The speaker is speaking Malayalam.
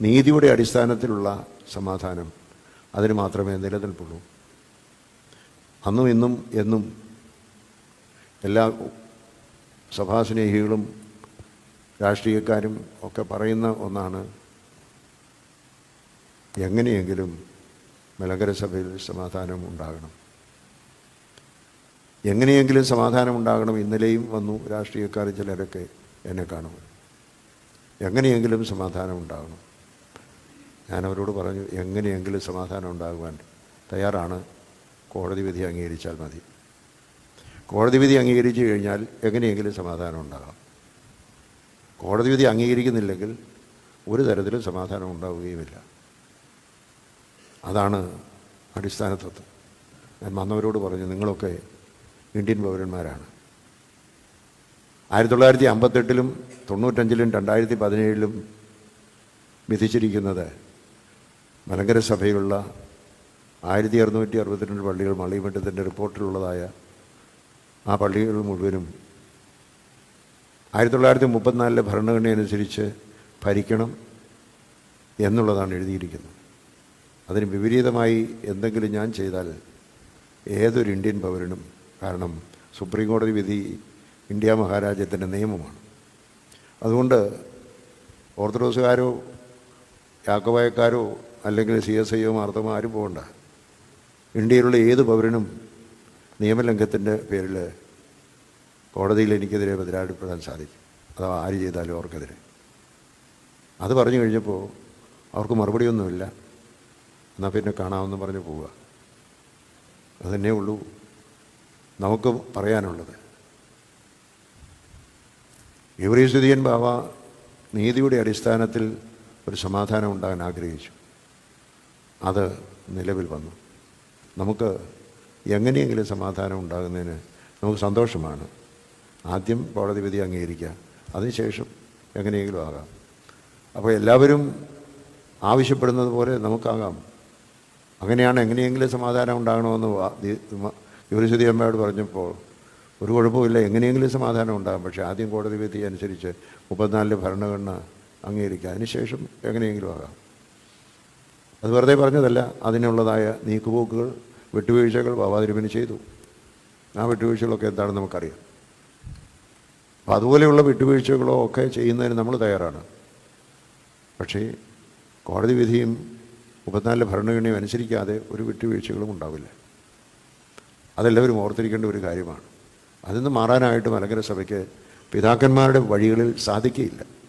നീതിയുടെ അടിസ്ഥാനത്തിലുള്ള സമാധാനം അതിന് മാത്രമേ നിലനിൽപ്പുള്ളൂ. അന്നും ഇന്നും എന്നും എല്ലാ സഭാസ്നേഹികളും രാഷ്ട്രീയക്കാരും ഒക്കെ പറയുന്ന ഒന്നാണ് എങ്ങനെയെങ്കിലും മലങ്കര സഭയിൽ സമാധാനം ഉണ്ടാകണം. എങ്ങനെയെങ്കിലും സമാധാനം ഉണ്ടാകണം ഇന്നലെയും വന്നു. രാഷ്ട്രീയക്കാർ ചിലരൊക്കെ എന്നെ കാണും. എങ്ങനെയെങ്കിലും സമാധാനം ഉണ്ടാകണം ഞാൻ അവരോട് പറഞ്ഞു എങ്ങനെയെങ്കിലും സമാധാനം ഉണ്ടാകുവാൻ തയ്യാറാണ്. കോടതി വിധി അംഗീകരിച്ചാൽ മതി. കോടതി വിധി അംഗീകരിച്ചു കഴിഞ്ഞാൽ എങ്ങനെയെങ്കിലും സമാധാനം ഉണ്ടാകാം കോടതി വിധി അംഗീകരിക്കുന്നില്ലെങ്കിൽ ഒരു തരത്തിലും സമാധാനം ഉണ്ടാവുകയുമില്ല അതാണ് അടിസ്ഥാന തത്വം. ഞാൻ വന്നവരോട് പറഞ്ഞു നിങ്ങളൊക്കെ ഇന്ത്യൻ പൗരന്മാരാണ്. ആയിരത്തി തൊള്ളായിരത്തി അമ്പത്തെട്ടിലും തൊണ്ണൂറ്റഞ്ചിലും രണ്ടായിരത്തി പതിനേഴിലും വിധിച്ചിരിക്കുന്നത് മലങ്കര സഭയിലുള്ള ആയിരത്തി അറുന്നൂറ്റി അറുപത്തിരണ്ട് പള്ളികൾ മള്ളിമറ്റത്തിന്റെ റിപ്പോർട്ടിലുള്ളതായ ആ പള്ളികൾ മുഴുവനും ആയിരത്തി തൊള്ളായിരത്തി മുപ്പത്തിനാലിലെ ഭരണഘടന അനുസരിച്ച് ഭരിക്കണം എന്നുള്ളതാണ് എഴുതിയിരിക്കുന്നത്. അതിന് വിപരീതമായി എന്തെങ്കിലും ഞാൻ ചെയ്താൽ ഏതൊരു ഇന്ത്യൻ പൗരനും കാരണം സുപ്രീം കോടതി വിധി ഇന്ത്യ മഹാരാജ്യത്തിന്റെ നിയമമാണ്. അതുകൊണ്ട് ഓർത്തഡോക്സുകാരോ യാക്കോബായക്കാരോ അല്ലെങ്കിൽ സി എസ് ഐയോ മാർത്തമോ ആരും പോകണ്ട. ഇന്ത്യയിലുള്ള ഏത് പൗരനും നിയമലംഘത്തിന്റെ പേരിൽ കോടതിയിൽ എനിക്കെതിരെ ബദലാടിപ്പെടാൻ സാധിക്കും. അഥവാ ആര് ചെയ്താലും അവർക്കെതിരെ. അത് പറഞ്ഞു കഴിഞ്ഞപ്പോൾ അവർക്ക് മറുപടിയൊന്നുമില്ല. എന്നാൽ പിന്നെ കാണാമെന്ന് പറഞ്ഞ് പോവുക. അതന്നെ ഉള്ളൂ. നമുക്ക് പറയാനുള്ളത്. യുവരീസ്തുതിയൻ ബാബ നീതിയുടെ അടിസ്ഥാനത്തിൽ ഒരു സമാധാനം ഉണ്ടാകാൻ ആഗ്രഹിച്ചു. അത് നിലവിൽ വന്നു. നമുക്ക് എങ്ങനെയെങ്കിലും സമാധാനം ഉണ്ടാകുന്നതിന് നമുക്ക് സന്തോഷമാണ്. ആദ്യം കോടതി വിധി അംഗീകരിക്കുക. അതിനുശേഷം എങ്ങനെയെങ്കിലും ആകാം. അപ്പോൾ എല്ലാവരും ആവശ്യപ്പെടുന്നത് പോലെ നമുക്കാകാം. അങ്ങനെയാണ് എങ്ങനെയെങ്കിലും സമാധാനം ഉണ്ടാകണമെന്ന് യുവരിശുദ്ധി അമ്മയോട് പറഞ്ഞപ്പോൾ ഒരു കുഴപ്പമില്ല എങ്ങനെയെങ്കിലും സമാധാനം ഉണ്ടാകും പക്ഷേ ആദ്യം കോടതി വിധി അനുസരിച്ച് മുപ്പത്തിനാലിലെ ഭരണഘടന അംഗീകരിക്കുക. അതിനുശേഷം എങ്ങനെയെങ്കിലും ആകാം. അത് വെറുതെ പറഞ്ഞതല്ല. അതിനുള്ളതായ നീക്കുപോക്കുകൾ വിട്ടുവീഴ്ചകൾ ബാബാതിരുമിന് ചെയ്തു. ആ വിട്ടുവീഴ്ചകളൊക്കെ എന്താണെന്ന് നമുക്കറിയാം. അപ്പോൾ അതുപോലെയുള്ള വിട്ടുവീഴ്ചകളോ ഒക്കെ ചെയ്യുന്നതിന് നമ്മൾ തയ്യാറാണ്. പക്ഷേ കോടതി വിധിയും മുപ്പത്തിനാലിലെ ഭരണഘടനയും അനുസരിക്കാതെ ഒരു വിട്ടുവീഴ്ചകളും ഉണ്ടാവില്ല. അതെല്ലാവരും ഓർത്തിരിക്കേണ്ട ഒരു കാര്യമാണ്. അതിൽ നിന്ന് മാറാനായിട്ട് മലങ്കര സഭയ്ക്ക് പിതാക്കന്മാരുടെ വഴികളിൽ സാധിക്കുകയില്ല.